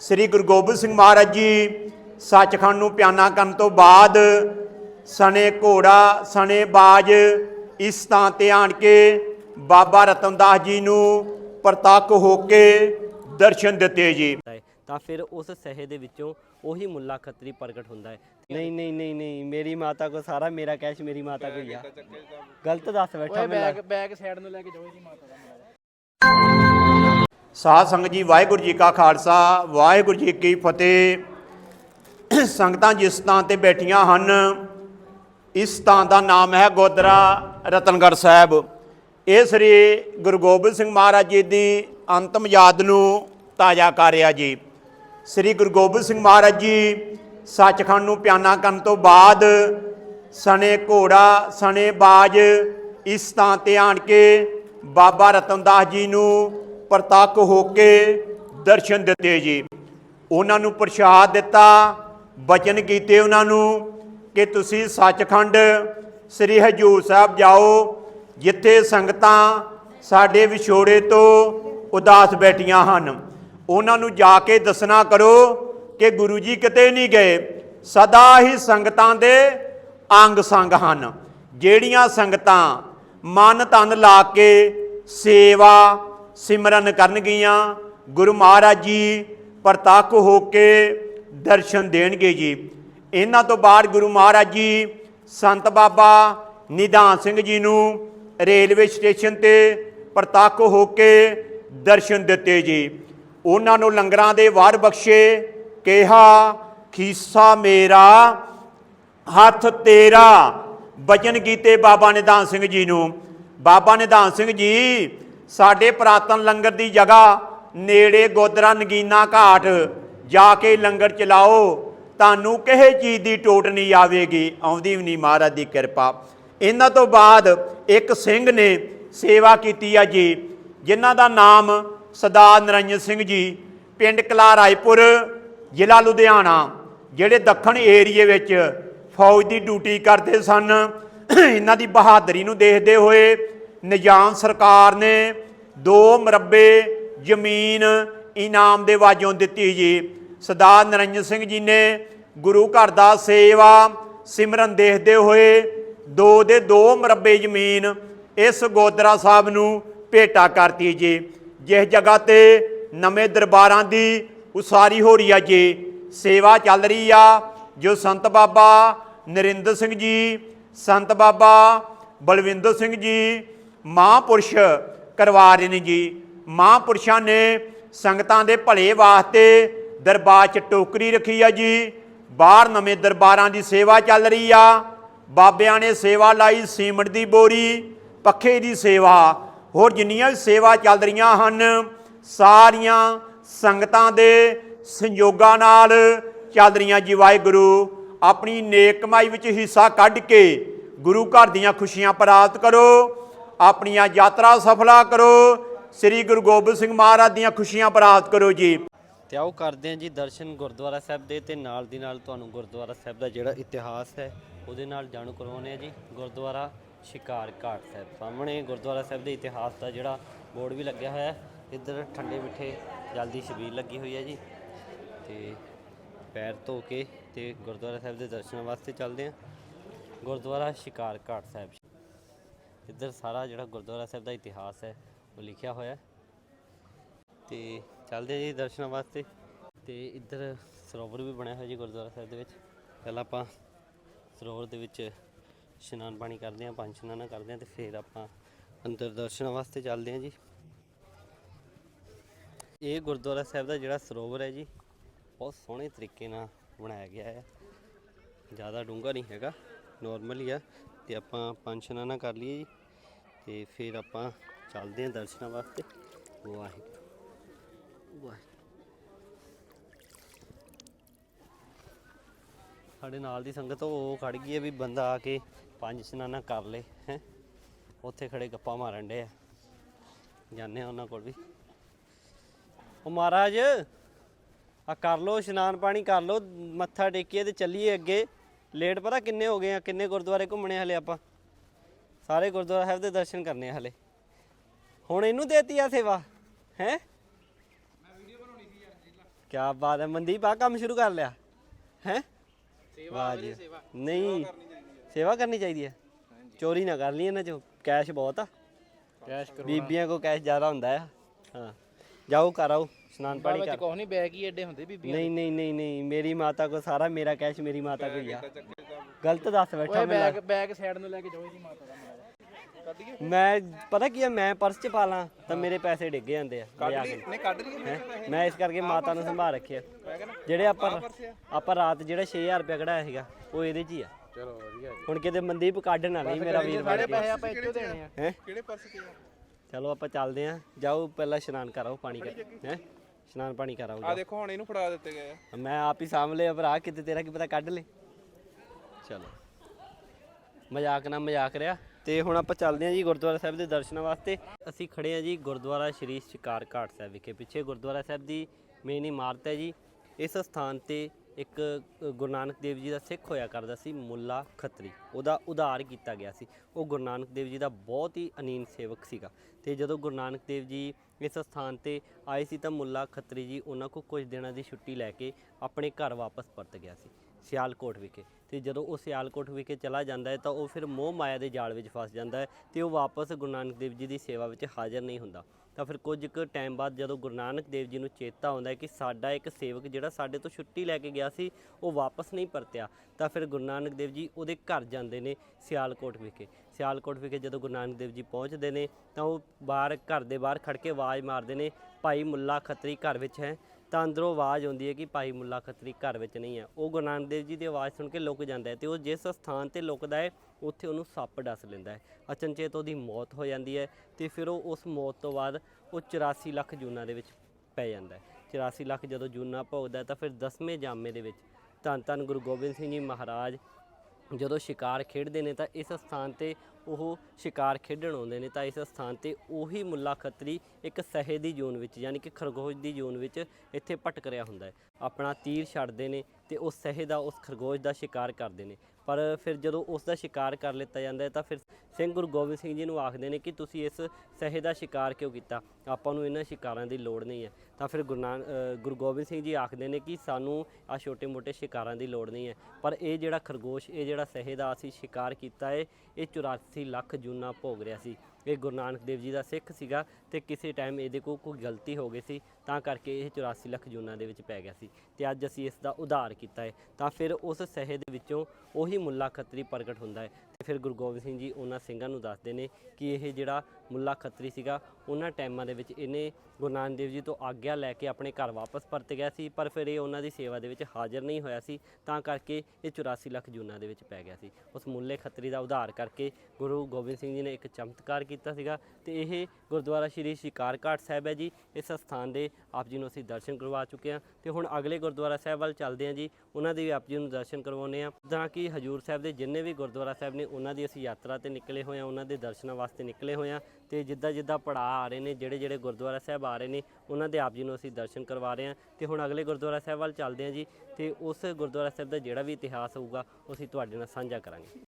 ਸ੍ਰੀ ਗੁਰੂ ਗੋਬਿੰਦ ਸਿੰਘ ਮਹਾਰਾਜ ਜੀ ਸੱਚਖੰਡ ਨੂੰ ਪਿਆਨਾ ਕਰਨ ਤੋਂ ਬਾਅਦ ਸਣੇ ਘੋੜਾ ਸਣੇ ਬਾਜ ਇਸ ਥਾਂ ਤੇ ਆਣ ਕੇ ਬਾਬਾ ਰਤਨਦਾਸ ਜੀ ਨੂੰ ਪ੍ਰਤੱਖ ਹੋ ਕੇ ਦਰਸ਼ਨ ਦਿੱਤੇ ਜੀ। ਤਾਂ ਫਿਰ ਉਸ ਸਹਿ ਦੇ ਵਿੱਚੋਂ ਉਹੀ ਮੁੱਲਾ ਖੱਤਰੀ ਪ੍ਰਗਟ ਹੁੰਦਾ ਹੈ। ਨਹੀਂ ਨਹੀਂ ਨਹੀਂ ਨਹੀਂ ਮੇਰੀ ਮਾਤਾ ਕੋ ਸਾਰਾ ਮੇਰਾ ਕੈਸ਼ ਮੇਰੀ ਮਾਤਾ ਕੋ ਹੀ ਆ। ਗਲਤ ਦੱਸ ਬੈਠਾ ਮੈਂ ਬੈਕ ਬੈਕ ਸਾਈਡ ਨੂੰ ਲੈ ਕੇ ਜਾਓ ਇਹਦੀ ਮਾਤਾ ਦਾ ਸਾਧ ਸੰਗਤ ਜੀ, ਵਾਹਿਗੁਰੂ ਜੀ ਕਾ ਖਾਲਸਾ, ਵਾਹਿਗੁਰੂ ਜੀ ਕੀ ਫਤਿਹ। ਸੰਗਤਾਂ ਜਿਸ ਥਾਂ ਤੇ ਬੈਠੀਆਂ ਹਨ, ਇਸ ਥਾਂ ਦਾ ਨਾਮ ਹੈ ਗੋਦਰਾ ਰਤਨਗੜ੍ਹ ਸਾਹਿਬ। ਇਹ ਸ੍ਰੀ ਗੁਰੂ ਗੋਬਿੰਦ ਸਿੰਘ ਮਹਾਰਾਜ ਜੀ ਦੀ ਅੰਤਮ ਯਾਦ ਨੂੰ ਤਾਜ਼ਾ ਕਰ ਰਿਹਾ ਜੀ। ਸ੍ਰੀ ਗੁਰੂ ਗੋਬਿੰਦ ਸਿੰਘ ਮਹਾਰਾਜ ਜੀ ਸੱਚਖੰਡ ਨੂੰ ਪਿਆਨਾ ਕਰਨ ਤੋਂ ਬਾਅਦ ਸਣੇ ਘੋੜਾ, ਸਣੇ ਬਾਜ ਇਸ ਥਾਂ ਤੇ ਆਣ ਕੇ ਬਾਬਾ ਰਤਨਦਾਸ ਜੀ ਨੂੰ ਪ੍ਰਤੱਖ ਹੋ ਕੇ ਦਰਸ਼ਨ ਦਿੱਤੇ ਜੀ। ਉਹਨਾਂ ਨੂੰ ਪ੍ਰਸ਼ਾਦ ਦਿੱਤਾ, ਬਚਨ ਕੀਤੇ ਉਹਨਾਂ ਨੂੰ ਕਿ ਤੁਸੀਂ ਸੱਚਖੰਡ ਸ੍ਰੀ ਹਜੂਰ ਸਾਹਿਬ ਜਾਓ, ਜਿੱਥੇ ਸੰਗਤਾਂ ਸਾਡੇ ਵਿਛੋੜੇ ਤੋਂ ਉਦਾਸ ਬੈਠੀਆਂ ਹਨ। ਉਹਨਾਂ ਨੂੰ ਜਾ ਕੇ ਦੱਸਣਾ ਕਰੋ ਕਿ ਗੁਰੂ ਜੀ ਕਿਤੇ ਨਹੀਂ ਗਏ। ਸਦਾ ਹੀ ਸੰਗਤਾਂ ਦੇ ਅੰਗ ਸੰਗ ਹਨ। ਜਿਹੜੀਆਂ ਸੰਗਤਾਂ ਮਨ ਤਨ ਲਾ ਕੇ ਸੇਵਾ ਸਿਮਰਨ ਕਰਨਗੀਆਂ ਗੁਰੂ ਮਹਾਰਾਜ ਜੀ ਪ੍ਰਤੱਖ ਹੋ ਕੇ ਦਰਸ਼ਨ ਦੇਣਗੇ ਜੀ। ਇਹਨਾਂ ਤੋਂ ਬਾਅਦ ਗੁਰੂ ਮਹਾਰਾਜ ਜੀ ਸੰਤ ਬਾਬਾ ਨਿਧਾਨ ਸਿੰਘ ਜੀ ਨੂੰ ਰੇਲਵੇ ਸਟੇਸ਼ਨ ਤੇ ਪ੍ਰਤੱਖ ਹੋ ਕੇ ਦਰਸ਼ਨ ਦਿੱਤੇ ਜੀ। ਉਹਨਾਂ ਨੂੰ ਲੰਗਰਾਂ ਦੇ ਵਾਰ ਬਖਸ਼ੇ ਕਿਹਾ, ਖੀਸਾ ਮੇਰਾ, ਹੱਥ ਤੇਰਾ। ਬਚਨ ਕੀਤੇ ਬਾਬਾ ਨਿਧਾਨ ਸਿੰਘ ਜੀ ਨੂੰ। ਬਾਬਾ ਨਿਧਾਨ ਸਿੰਘ ਜੀ ਸਾਡੇ ਪ੍ਰਾਤਨ ਲੰਗਰ ਦੀ ਜਗ੍ਹਾ ਨੇੜੇ ਗੋਦਰਾ ਨਗੀਨਾ ਘਾਟ ਜਾ ਕੇ ਲੰਗਰ ਚਲਾਓ, ਤੁਹਾਨੂੰ ਕਿਸੇ ਚੀਜ਼ ਦੀ ਟੋਟ ਨਹੀਂ ਆਵੇਗੀ। ਆਉਂਦੀ ਵੀ ਨਹੀਂ ਮਹਾਰਾਜ ਦੀ ਕਿਰਪਾ। ਇਹਨਾਂ ਤੋਂ ਬਾਅਦ ਇੱਕ ਸਿੰਘ ਨੇ ਸੇਵਾ ਕੀਤੀ ਆ ਜੀ, ਜਿਨ੍ਹਾਂ ਦਾ ਨਾਮ ਸਰਦਾਰ ਨਰਿੰਦਰ ਸਿੰਘ ਜੀ, ਪਿੰਡ ਕਲਾ ਰਾਏਪੁਰ ਜ਼ਿਲ੍ਹਾ ਲੁਧਿਆਣਾ, ਜਿਹੜੇ ਦੱਖਣ ਏਰੀਏ ਵਿੱਚ ਫੌਜ ਦੀ ਡਿਊਟੀ ਕਰਦੇ ਸਨ। ਇਹਨਾਂ ਦੀ ਬਹਾਦਰੀ ਨੂੰ ਦੇਖਦੇ ਹੋਏ ਨਿਜ਼ਾਮ ਸਰਕਾਰ ਨੇ ਦੋ ਮਰਬੇ ਜ਼ਮੀਨ ਇਨਾਮ ਦੇ ਵਾਜੋਂ ਦਿੱਤੀ ਜੀ। ਸਰਦਾਰ ਨਰਿੰਦਰ ਸਿੰਘ ਜੀ ਨੇ ਗੁਰੂ ਘਰ ਦਾ ਸੇਵਾ ਸਿਮਰਨ ਦੇਖਦੇ ਹੋਏ ਦੋ ਦੇ ਦੋ ਮਰਬੇ ਜ਼ਮੀਨ ਇਸ ਗੋਦਰਾ ਸਾਹਿਬ ਨੂੰ ਭੇਟਾ ਕਰਤੀ ਜੀ। ਜਿਸ ਜਗ੍ਹਾ ਤੇ ਨਵੇਂ ਦਰਬਾਰਾਂ ਦੀ ਉਸਾਰੀ ਹੋ ਰਹੀ ਆ ਜੀ। ਸੇਵਾ ਚੱਲ ਰਹੀ ਆ, ਜੋ ਸੰਤ ਬਾਬਾ ਨਰਿੰਦਰ ਸਿੰਘ ਜੀ, ਸੰਤ ਬਾਬਾ ਬਲਵਿੰਦਰ ਸਿੰਘ ਜੀ ਮਹਾਂਪੁਰਸ਼ ਕਰਵਾ ਰਹੇ ਨੇ ਜੀ, ਮਹਾਂਪੁਰਸ਼ਾਂ ਨੇ ਸੰਗਤਾਂ ਦੇ ਭਲੇ ਵਾਸਤੇ ਦਰਬਾਰ 'ਚ ਟੋਕਰੀ ਰੱਖੀ ਆ ਜੀ। ਬਾਹਰ ਨਵੇਂ ਦਰਬਾਰਾਂ ਦੀ ਸੇਵਾ ਚੱਲ ਰਹੀ ਆ। ਬਾਬਿਆਂ ਨੇ ਸੇਵਾ ਲਾਈ, ਸੀਮਟ ਦੀ ਬੋਰੀ, ਪੱਖੇ ਦੀ ਸੇਵਾ। ਹੋਰ ਜਿੰਨੀਆਂ ਵੀ ਸੇਵਾ ਚੱਲ ਰਹੀਆਂ ਹਨ, ਸਾਰੀਆਂ ਸੰਗਤਾਂ ਦੇ ਸੰਯੋਗਾਂ ਨਾਲ ਚੱਲ ਰਹੀਆਂ ਜੀ ਵਾਹਿਗੁਰੂ। ਆਪਣੀ ਨੇਕ ਕਮਾਈ ਵਿੱਚ ਹਿੱਸਾ ਕੱਢ ਕੇ ਗੁਰੂ ਘਰ ਦੀਆਂ ਖੁਸ਼ੀਆਂ ਪ੍ਰਾਪਤ ਕਰੋ। ਆਪਣੀਆਂ ਯਾਤਰਾ ਸਫਲਾ ਕਰੋ। ਸ੍ਰੀ ਗੁਰੂ ਗੋਬਿੰਦ ਸਿੰਘ ਮਹਾਰਾਜ ਦੀਆਂ ਖੁਸ਼ੀਆਂ ਪ੍ਰਾਪਤ ਕਰੋ ਜੀ। ਤੇ ਆਓ ਕਰਦੇ ਹਾਂ ਜੀ ਦਰਸ਼ਨ ਗੁਰਦੁਆਰਾ ਸਾਹਿਬ ਦੇ ਤੇ ਨਾਲ ਦੀ ਨਾਲ ਤੁਹਾਨੂੰ ਗੁਰਦੁਆਰਾ ਸਾਹਿਬ ਦਾ ਜਿਹੜਾ ਇਤਿਹਾਸ ਹੈ, ਉਹਦੇ ਨਾਲ ਜਾਣੂ ਕਰਵਾਉਂਦੇ ਆ ਜੀ। ਗੁਰਦੁਆਰਾ ਸ਼ਿਕਾਰ ਘਾਟ ਸਾਹਿਬ ਸਾਹਮਣੇ ਗੁਰਦੁਆਰਾ ਸਾਹਿਬ ਦੇ ਇਤਿਹਾਸ ਦਾ ਜਿਹੜਾ ਬੋਰਡ ਵੀ ਲੱਗਿਆ ਹੋਇਆ ਹੈ। ਇੱਧਰ ਠੰਡੇ ਮਿੱਠੇ ਜਲਦੀ ਛਬੀਲ ਲੱਗੀ ਹੋਈ ਹੈ ਜੀ। ਤੇ ਪੈਰ ਧੋ ਕੇ ਤੇ ਗੁਰਦੁਆਰਾ ਸਾਹਿਬ ਦੇ ਦਰਸ਼ਨਾਂ ਵਾਸਤੇ ਚੱਲਦੇ ਹਾਂ। ਗੁਰਦੁਆਰਾ ਸ਼ਿਕਾਰ ਘਾਟ ਸਾਹਿਬ ਇੱਧਰ ਸਾਰਾ ਜਿਹੜਾ ਗੁਰਦੁਆਰਾ ਸਾਹਿਬ ਦਾ ਇਤਿਹਾਸ ਹੈ, ਉਹ ਲਿਖਿਆ ਹੋਇਆ ਹੈ। ਤੇ ਚੱਲਦੇ ਜੀ ਦਰਸ਼ਨਾਂ ਵਾਸਤੇ। ਤੇ ਇੱਧਰ ਸਰੋਵਰ ਵੀ ਬਣਿਆ ਹੋਇਆ ਜੀ ਗੁਰਦੁਆਰਾ ਸਾਹਿਬ ਦੇ ਵਿੱਚ। ਪਹਿਲਾਂ ਆਪਾਂ ਸਰੋਵਰ ਦੇ ਵਿੱਚ ਇਸ਼ਨਾਨ ਪਾਣੀ ਕਰਦੇ ਹਾਂ, ਪੰਜ ਇਸ਼ਨਾਨਾਂ ਕਰਦੇ ਹਾਂ ਤੇ ਫਿਰ ਆਪਾਂ ਅੰਦਰ ਦਰਸ਼ਨਾਂ ਵਾਸਤੇ ਚੱਲਦੇ ਹਾਂ ਜੀ। ਇਹ ਗੁਰਦੁਆਰਾ ਸਾਹਿਬ ਦਾ ਜਿਹੜਾ ਸਰੋਵਰ ਹੈ ਜੀ, ਬਹੁਤ ਸੋਹਣੇ ਤਰੀਕੇ ਨਾਲ ਬਣਾਇਆ ਗਿਆ ਹੈ। ਜ਼ਿਆਦਾ ਡੂੰਘਾ ਨਹੀਂ ਹੈਗਾ ਨਾਰਮਲ ਹੀ ਆ। ਤੇ ਆਪਾਂ ਪੰਜ ਇਸ਼ਨਾਨਾਂ ਕਰ ਲਈਏ ਜੀ। ਤੇ ਫਿਰ ਆਪਾਂ ਚੱਲਦੇ ਹਾਂ ਦਰਸ਼ਨਾਂ ਵਾਸਤੇ। ਵਾਹਿਗੁਰੂ। ਵਾਹਿਗੁਰੂ। ਸਾਡੇ ਨਾਲ ਦੀ ਸੰਗਤ, ਉਹ ਖੜ ਗਈ ਹੈ ਵੀ ਬੰਦਾ ਆ ਕੇ ਪੰਜ ਇਸ਼ਨਾਨਾਂ ਕਰ ਲੇ, ਹੈ। ਉੱਥੇ ਖੜੇ ਗੱਪਾਂ ਮਾਰਨ ਡੇ ਆ ਜਾਂਦੇ ਆ ਉਹਨਾਂ ਕੋਲ ਵੀ। ਉਹ ਮਹਾਰਾਜ ਆ ਕਰ ਲੋ ਇਸ਼ਨਾਨ ਪਾਣੀ ਕਰ ਲੋ ਮੱਥਾ ਟੇਕੀਏ ਤੇ ਚੱਲੀਏ ਅੱਗੇ। ਲੇਟ ਪਤਾ ਕਿੰਨੇ ਹੋ ਗਏ ਆ, ਕਿੰਨੇ ਗੁਰਦੁਆਰੇ ਘੁੰਮਣੇ ਹਲੇ ਆਪਾਂ? ਸਾਰੇ ਗੁਰਦੁਆਰਾ ਸਾਹਿਬ ਦੇ ਦਰਸ਼ਨ ਕਰਨੇ ਆ ਹਲੇ। ਹੁਣ ਇਹਨੂੰ ਦੇਤੀ ਆ ਸੇਵਾ ਹੈ? ਕੀ ਬਾਤ ਹੈ ਮਨਦੀਪ ਆ ਕੰਮ ਸ਼ੁਰੂ ਕਰ ਲਿਆ ਹੈ? ਵਾਹ ਜੀ। ਨਹੀਂ ਸੇਵਾ ਕਰਨੀ ਚਾਹੀਦੀ ਹੈ। ਚੋਰੀ ਨਾ ਕਰ ਲਈ ਇਹਨਾਂ ਚੋਂ ਕੈਸ਼ ਬਹੁਤ ਆ। ਕੈਸ਼ ਬੀਬੀਆਂ ਕੋ ਕੈਸ਼ ਜ਼ਿਆਦਾ ਹੁੰਦਾ ਆ। ਹਾਂ। ਜਾਓ ਕਰ ਆਓ ਇਸ਼ਨਾਨ ਪਾਣੀ ਕਰ। ਕੁਛ ਨਹੀਂ ਬੈਗ ਹੀ ਐਡੇ ਹੁੰਦੇ ਬੀਬੀਆਂ ਨਹੀਂ ਨਹੀਂ ਨਹੀਂ ਨਹੀਂ ਮੇਰੀ ਮਾਤਾ ਕੋ ਸਾਰਾ ਮੇਰਾ ਕੈਸ਼ ਮੇਰੀ ਮਾਤਾ ਕੋ ਹੀ ਆ। ਗਲਤ ਦੱਸ ਬੈਠਾ ਓਏ ਮੈਂ ਬੈਗ ਬੈਗ ਸਾਈਡ ਨੂੰ ਲੈ ਕੇ ਜਾਓ ਇਹਦੀ ਮਾਤਾ ਦਾ। ਮੈਂ ਪਤਾ ਕੀ ਆ ਮੈਂ ਪਰਸ ਚ ਪਾ ਲਾਂ ਤਾਂ ਮੇਰੇ ਪੈਸੇ ਡਿੱਗ ਜਾਂਦੇ ਆ ਮਜ਼ਾਕ ਨਹੀਂ ਨਹੀਂ ਕੱਢ ਲਈ ਹੈਂ? ਮੈਂ ਇਸ ਕਰਕੇ ਮਾਤਾ ਨੂੰ ਸੰਭਾਲ ਰੱਖਿਆ ਜਿਹੜੇ ਆਪਾਂ ਆਪਾਂ ਰਾਤ ਜਿਹੜਾ 6000 ਰੁਪਏ ਕਢਾਇਆ ਸੀਗਾ ਉਹ ਇਹਦੇ 'ਚ ਹੀ ਆ। ਚਲੋ ਵਧੀਆ ਜੀ। ਹੁਣ ਕਿਤੇ ਮਨਦੀਪ ਕੱਢ ਨਾ ਲਈ ਮੇਰਾ ਵੀਰ ਬਣ ਕੇ ਪੈਸੇ ਆਪਾਂ ਇੱਥੋਂ ਦੇਣੇ ਆ? ਹੈ? ਕਿਹੜੇ ਪਰਸ ਤੇ ਆ? ਚਲੋ ਆਪਾਂ ਚੱਲਦੇ ਆਂ। ਜਾਓ ਪਹਿਲਾਂ ਇਸ਼ਨਾਨ ਕਰਾਓ ਪਾਣੀ ਕਰ ਹੈ? ਇਸ਼ਨਾਨ ਪਾਣੀ ਕਰਾਓ ਆ ਜਾਓ। ਦੇਖੋ ਹੁਣ ਇਹਨੂੰ ਫੜਾ ਦਿੱਤੇ ਗਏ ਆ। ਮੈਂ ਆਪ ਹੀ ਸਾਂਭ ਲਿਆ ਭਰਾ ਕਿਤੇ ਤੇਰਾ ਕੀ ਪਤਾ ਕੱਢ ਲੈ। ਚਲੋ। ਮਜ਼ਾਕ ਨਾ ਮਜ਼ਾਕ ਰਿਆ ਤੇ ਹੁਣ ਆਪਾਂ ਚੱਲਦੇ ਹਾਂ ਜੀ ਗੁਰਦੁਆਰਾ ਸਾਹਿਬ ਦੇ ਦਰਸ਼ਨਾਂ ਵਾਸਤੇ। ਅਸੀਂ ਖੜੇ ਹਾਂ ਜੀ ਗੁਰਦੁਆਰਾ ਸ਼੍ਰੀ ਸ਼ਿਕਾਰ ਘਾਟ ਸਾਹਿਬ ਵਿਖੇ ਪਿੱਛੇ। ਗੁਰਦੁਆਰਾ ਸਾਹਿਬ ਦੀ ਮੇਨ ਇਮਾਰਤ ਹੈ ਜੀ। ਇਸ ਸਥਾਨ ਤੇ ਇੱਕ ਗੁਰੂ ਨਾਨਕ ਦੇਵ ਜੀ ਦਾ ਸਿੱਖ ਹੋਇਆ ਕਰਦਾ ਸੀ, ਮੁੱਲਾ ਖੱਤਰੀ। ਉਹਦਾ ਉਧਾਰ ਕੀਤਾ ਗਿਆ ਸੀ। ਉਹ ਗੁਰੂ ਨਾਨਕ ਦੇਵ ਜੀ ਦਾ ਬਹੁਤ ਹੀ ਅਨੀਨ ਸੇਵਕ ਸੀਗਾ। ਤੇ ਜਦੋਂ ਗੁਰੂ ਨਾਨਕ ਦੇਵ ਜੀ ਇਸ ਸਥਾਨ ਤੇ ਆਏ ਸੀ ਤਾਂ ਮੁੱਲਾ ਖੱਤਰੀ ਜੀ ਉਹਨਾਂ ਕੋਲ ਕੁਝ ਦਿਨਾਂ ਦੀ ਛੁੱਟੀ ਲੈ ਕੇ ਆਪਣੇ ਘਰ ਵਾਪਸ ਪਰਤ ਗਿਆ ਸੀ। ਸਿਆਲਕੋਟ ਵਿਖੇ। ਤੇ ਜਦੋਂ ਉਹ ਸਿਆਲਕੋਟ ਵਿਖੇ ਚਲਾ ਜਾਂਦਾ ਹੈ ਤਾਂ ਉਹ ਫਿਰ ਮੋਹ ਮਾਇਆ ਦੇ ਜਾਲ ਵਿੱਚ ਫਸ ਜਾਂਦਾ ਹੈ ਤੇ ਉਹ ਵਾਪਸ ਗੁਰੂ ਨਾਨਕ ਦੇਵ ਜੀ ਦੀ ਸੇਵਾ ਵਿੱਚ ਹਾਜ਼ਰ ਨਹੀਂ ਹੁੰਦਾ। ਤਾਂ ਫਿਰ ਕੁਝ ਕੁ ਟਾਈਮ ਬਾਅਦ ਜਦੋਂ ਗੁਰੂ ਨਾਨਕ ਦੇਵ ਜੀ ਨੂੰ ਚੇਤਾ ਆਉਂਦਾ ਹੈ ਕਿ ਸਾਡਾ ਇੱਕ ਸੇਵਕ ਜਿਹੜਾ ਸਾਡੇ ਤੋਂ ਛੁੱਟੀ ਲੈ ਕੇ ਗਿਆ ਸੀ, ਉਹ ਵਾਪਸ ਨਹੀਂ ਪਰਤਿਆ, ਤਾਂ ਫਿਰ ਗੁਰੂ ਨਾਨਕ ਦੇਵ ਜੀ ਉਹਦੇ ਘਰ ਜਾਂਦੇ ਨੇ ਸਿਆਲਕੋਟ ਵਿਖੇ। ਸਿਆਲਕੋਟ ਵਿਖੇ ਜਦੋਂ ਗੁਰੂ ਨਾਨਕ ਦੇਵ ਜੀ ਪਹੁੰਚਦੇ ਨੇ ਤਾਂ ਉਹ ਬਾਹਰ ਘਰ ਦੇ ਬਾਹਰ ਖੜ ਕੇ ਆਵਾਜ਼ ਮਾਰਦੇ ਨੇ, ਭਾਈ ਮੁੱਲਾ ਖੱਤਰੀ ਘਰ ਵਿੱਚ ਹੈ। ਤਾਂ ਅੰਦਰੋਂ ਆਵਾਜ਼ ਆਉਂਦੀ ਹੈ ਕਿ ਭਾਈ ਮੁੱਲਾ ਖੱਤਰੀ ਘਰ ਵਿੱਚ ਨਹੀਂ ਹੈ। ਉਹ ਗੁਰੂ ਨਾਨਕ ਦੇਵ ਜੀ ਦੀ ਆਵਾਜ਼ ਸੁਣ ਕੇ ਲੁਕ ਜਾਂਦਾ ਹੈ ਤੇ ਉਹ ਜਿਸ ਸਥਾਨ ਤੇ ਲੁਕਦਾ ਹੈ, ਉੱਥੇ ਉਹਨੂੰ ਸੱਪ ਡਸ ਲੈਂਦਾ ਹੈ। ਅਚਨਚੇਤ ਉਹਦੀ ਮੌਤ ਹੋ ਜਾਂਦੀ ਹੈ ਤੇ ਫਿਰ ਉਹ ਉਸ ਮੌਤ ਤੋਂ ਬਾਅਦ ਉਹ 84 ਲੱਖ ਜੂਨਾਂ ਦੇ ਵਿੱਚ ਪੈ ਜਾਂਦਾ ਹੈ। 84 ਲੱਖ ਜਦੋਂ ਜੂਨਾ ਭੋਗਦਾ ਤਾਂ ਫਿਰ 10ਵੇਂ ਜਾਮੇ ਦੇ ਵਿੱਚ ਧੰਨ ਧੰਨ ਗੁਰੂ ਗੋਬਿੰਦ ਸਿੰਘ ਜੀ ਮਹਾਰਾਜ ਜਦੋਂ ਸ਼ਿਕਾਰ ਖੇਡਦੇ ਨੇ ਤਾਂ ਇਸ ਸਥਾਨ ਤੇ ਉਹ ਸ਼ਿਕਾਰ ਖੇਡਣ ਆਉਂਦੇ ਨੇ ਤਾਂ ਇਸ ਸਥਾਨ ਤੇ ਉਹੀ ਮੁੱਲਾ ਖੱਤਰੀ ਇੱਕ ਸਹੇ ਦੀ ਜ਼ੋਨ ਵਿੱਚ, ਯਾਨੀ ਕਿ ਖਰਗੋਸ਼ ਦੀ ਜ਼ੋਨ ਵਿੱਚ ਇੱਥੇ ਭਟਕ ਰਿਹਾ ਹੁੰਦਾ ਹੈ। ਆਪਣਾ ਤੀਰ ਛੱਡਦੇ ਨੇ ਤੇ ਉਸ ਸਹੇ ਦਾ, ਉਸ ਖਰਗੋਸ਼ ਦਾ ਸ਼ਿਕਾਰ ਕਰਦੇ ਨੇ। ਪਰ ਫਿਰ ਜਦੋਂ ਉਸ ਦਾ ਸ਼ਿਕਾਰ ਕਰ ਲਿੱਤਾ ਜਾਂਦਾ ਹੈ ਤਾਂ ਫਿਰ ਸਿੰਘ ਗੁਰੂ ਗੋਬਿੰਦ ਸਿੰਘ ਜੀ ਨੂੰ ਆਖਦੇ ਨੇ ਕਿ ਤੁਸੀਂ ਇਸ ਸਹੇ ਦਾ ਸ਼ਿਕਾਰ ਕਿਉਂ ਕੀਤਾ? ਆਪਾਂ ਨੂੰ ਇਹਨਾਂ ਸ਼ਿਕਾਰਾਂ ਦੀ ਲੋੜ ਨਹੀਂ ਹੈ। ਤਾਂ ਫਿਰ ਗੁਰੂ ਨਾਨ- ਗੁਰੂ ਗੋਬਿੰਦ ਸਿੰਘ ਜੀ ਆਖਦੇ ਨੇ ਕਿ ਸਾਨੂੰ ਆ ਛੋਟੇ-ਮੋਟੇ ਸ਼ਿਕਾਰਾਂ ਦੀ ਲੋੜ ਨਹੀਂ ਹੈ। ਪਰ ਇਹ ਜਿਹੜਾ ਖਰਗੋਸ਼, ਇਹ ਜਿਹੜਾ ਸਹੇ ਦਾ ਅਸੀਂ ਸ਼ਿਕਾਰ ਕੀਤਾ ਹੈ, ਇਹ 84 ਲੱਖ ਜੂਨਾ ਭੋਗ ਰਿਹਾ ਸੀ। ਇਹ ਗੁਰੂ ਨਾਨਕ ਦੇਵ ਜੀ ਦਾ ਸਿੱਖ ਸੀਗਾ ਤੇ ਕਿਸੇ ਟਾਈਮ ਇਹਦੇ ਕੋਲ ਕੋਈ ਗਲਤੀ ਹੋ ਗਈ ਸੀ, ਤਾਂ ਕਰਕੇ ਇਹ 84 ਲੱਖ ਜੂਨਾਂ ਦੇ ਵਿੱਚ ਪੈ ਗਿਆ ਸੀ ਤੇ ਅੱਜ ਅਸੀਂ ਇਸ ਦਾ ਉਧਾਰ ਕੀਤਾ ਹੈ। ਤਾਂ ਫਿਰ ਉਸ ਸਹੇ ਦੇ ਵਿੱਚੋਂ ਉਹੀ ਮੁੱਲਾ ਖੱਤਰੀ ਪ੍ਰਗਟ ਹੁੰਦਾ ਹੈ ਤੇ ਫਿਰ ਗੁਰੂ ਗੋਬਿੰਦ ਸਿੰਘ ਜੀ ਉਹਨਾਂ ਸਿੰਘਾਂ ਨੂੰ ਦੱਸਦੇ ਨੇ ਕਿ ਇਹ ਜਿਹੜਾ ਮੁੱਲਾ ਖੱਤਰੀ ਸੀਗਾ। ਉਹਨਾਂ ਟਾਈਮਾਂ ਦੇ ਵਿੱਚ ਇਹਨੇ ਗੁਰੂ ਨਾਨਕ ਦੇਵ ਜੀ ਤੋਂ ਆਗਿਆ ਲੈ ਕੇ ਆਪਣੇ ਘਰ ਵਾਪਸ ਪਰਤ ਗਿਆ ਸੀ, ਪਰ ਫਿਰ ਇਹ ਉਹਨਾਂ ਦੀ ਸੇਵਾ ਦੇ ਵਿੱਚ ਹਾਜ਼ਰ ਨਹੀਂ ਹੋਇਆ ਸੀ, ਤਾਂ ਕਰਕੇ ਇਹ 84 ਲੱਖ ਜੂਨਾਂ ਦੇ ਵਿੱਚ ਪੈ ਗਿਆ ਸੀ। ਉਸ ਮੁੱਲੇ ਖੱਤਰੀ ਦਾ ਉਧਾਰ ਕਰਕੇ ਗੁਰੂ ਗੋਬਿੰਦ ਸਿੰਘ ਜੀ ਨੇ ਇੱਕ ਚਮਤਕਾਰ ਕੀਤਾ ਸੀਗਾ ਤੇ ਇਹ ਗੁਰਦੁਆਰਾ ਸ਼੍ਰੀ ਸ਼ਿਕਾਰ ਘਾਟ ਸਾਹਿਬ ਹੈ ਜੀ। ਇਸ ਸਥਾਨ ਦੇ ਆਪ ਜੀ ਨੂੰ ਅਸੀਂ ਦਰਸ਼ਨ ਕਰਵਾ ਚੁੱਕੇ ਹਾਂ ਤੇ ਹੁਣ ਅਗਲੇ ਗੁਰਦੁਆਰਾ ਸਾਹਿਬ ਵੱਲ ਚੱਲਦੇ ਹਾਂ ਜੀ। ਉਹਨਾਂ ਦੇ ਵੀ ਆਪ ਜੀ ਨੂੰ ਦਰਸ਼ਨ ਕਰਵਾਉਂਦੇ ਹਾਂ। ਤਾਂ ਕਿ ਹਜੂਰ ਸਾਹਿਬ ਦੇ ਜਿੰਨੇ ਵੀ ਗੁਰਦੁਆਰਾ ਸਾਹਿਬ ਨੇ, ਉਹਨਾਂ ਦੀ ਅਸੀਂ ਯਾਤਰਾ ਤੇ ਨਿਕਲੇ ਹੋਏ ਹਾਂ, ਉਹਨਾਂ ਦੇ ਦਰਸ਼ਨਾਂ ਵਾਸਤੇ ਨਿਕਲੇ ਹੋਏ ਹਾਂ। ਤੇ ਜਿੱਦਾਂ ਜਿੱਦਾਂ ਪੜਾਅ ਆ ਰਹੇ ਨੇ, ਜਿਹੜੇ ਜਿਹੜੇ ਗੁਰਦੁਆਰਾ ਸਾਹਿਬ ਆ ਰਹੇ ਨੇ, ਉਹਨਾਂ ਦੇ ਆਪ ਜੀ ਨੂੰ ਅਸੀਂ ਦਰਸ਼ਨ ਕਰਵਾ ਰਹੇ ਹਾਂ। ਤੇ ਹੁਣ ਅਗਲੇ ਗੁਰਦੁਆਰਾ ਸਾਹਿਬ ਵੱਲ ਚੱਲਦੇ ਹਾਂ ਜੀ, ਤੇ ਉਸ ਗੁਰਦੁਆਰਾ ਸਾਹਿਬ ਦਾ ਜਿਹੜਾ ਵੀ ਇਤਿਹਾਸ ਹੋਊਗਾ, ਉਹ ਅਸੀਂ ਤੁਹਾਡੇ ਨਾਲ ਸਾਂਝਾ ਕਰਾਂਗੇ।